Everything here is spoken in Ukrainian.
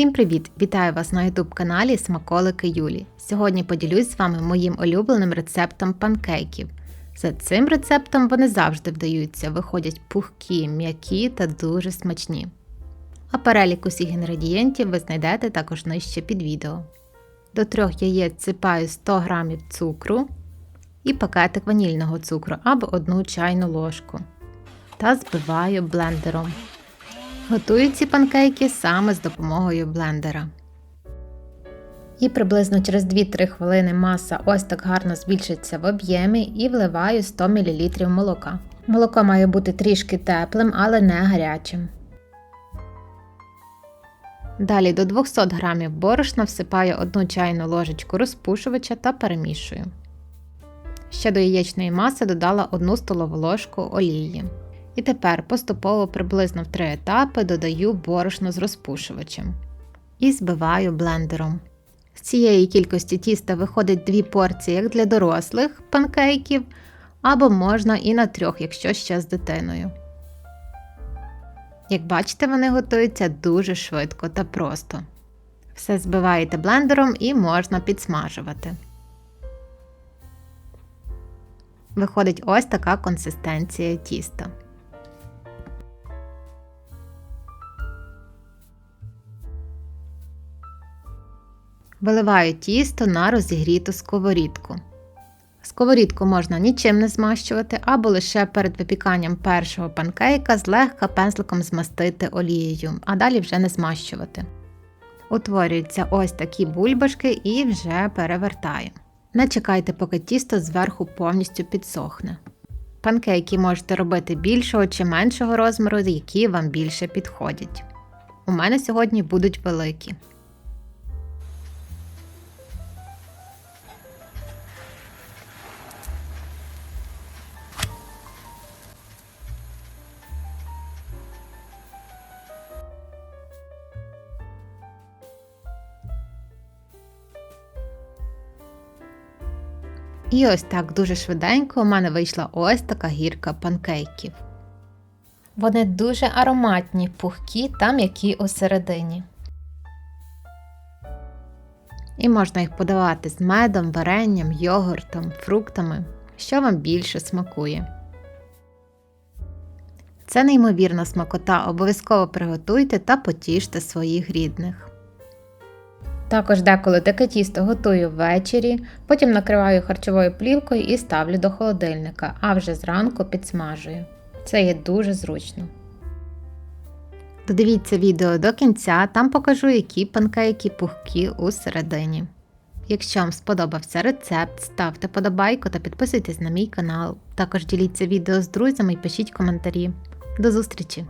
Всім привіт! Вітаю вас на youtube каналі Смаколики Юлі. Сьогодні поділюсь з вами моїм улюбленим рецептом панкейків. За цим рецептом вони завжди вдаються, виходять пухкі, м'які та дуже смачні. А перелік усіх інгредієнтів ви знайдете також нижче під відео. До трьох яєць сипаю 100 г цукру і пакетик ванільного цукру або одну чайну ложку та збиваю блендером. Готую ці панкейки саме з допомогою блендера. І приблизно через 2-3 хвилини маса ось так гарно збільшиться в об'ємі і вливаю 100 мл молока. Молоко має бути трішки теплим, але не гарячим. Далі до 200 г борошна всипаю 1 чайну ложечку розпушувача та перемішую. Ще до яєчної маси додала 1 столову ложку олії. І тепер поступово приблизно в три етапи додаю борошно з розпушувачем і збиваю блендером. З цієї кількості тіста виходить дві порції як для дорослих панкейків, або можна і на трьох, якщо ще з дитиною. Як бачите, вони готуються дуже швидко та просто. Все збиваєте блендером і можна підсмажувати. Виходить ось така консистенція тіста. Виливаю тісто на розігріту сковорідку. Сковорідку можна нічим не змащувати, або лише перед випіканням першого панкейка злегка пензликом змастити олією, а далі вже не змащувати. Утворюються ось такі бульбашки і вже перевертаю. Не чекайте, поки тісто зверху повністю підсохне. Панкейки можете робити більшого чи меншого розміру, які вам більше підходять. У мене сьогодні будуть великі. І ось так дуже швиденько у мене вийшла ось така гірка панкейків. Вони дуже ароматні, пухкі та м'які усередині. І можна їх подавати з медом, варенням, йогуртом, фруктами, що вам більше смакує. Це неймовірна смакота, обов'язково приготуйте та потіште своїх рідних. Також деколи таке тісто готую ввечері, потім накриваю харчовою плівкою і ставлю до холодильника, а вже зранку підсмажую. Це є дуже зручно. Додивіться відео до кінця, там покажу, які панкейки пухкі усередині. Якщо вам сподобався рецепт, ставте подобайку та підписуйтесь на мій канал. Також діліться відео з друзями і пишіть коментарі. До зустрічі!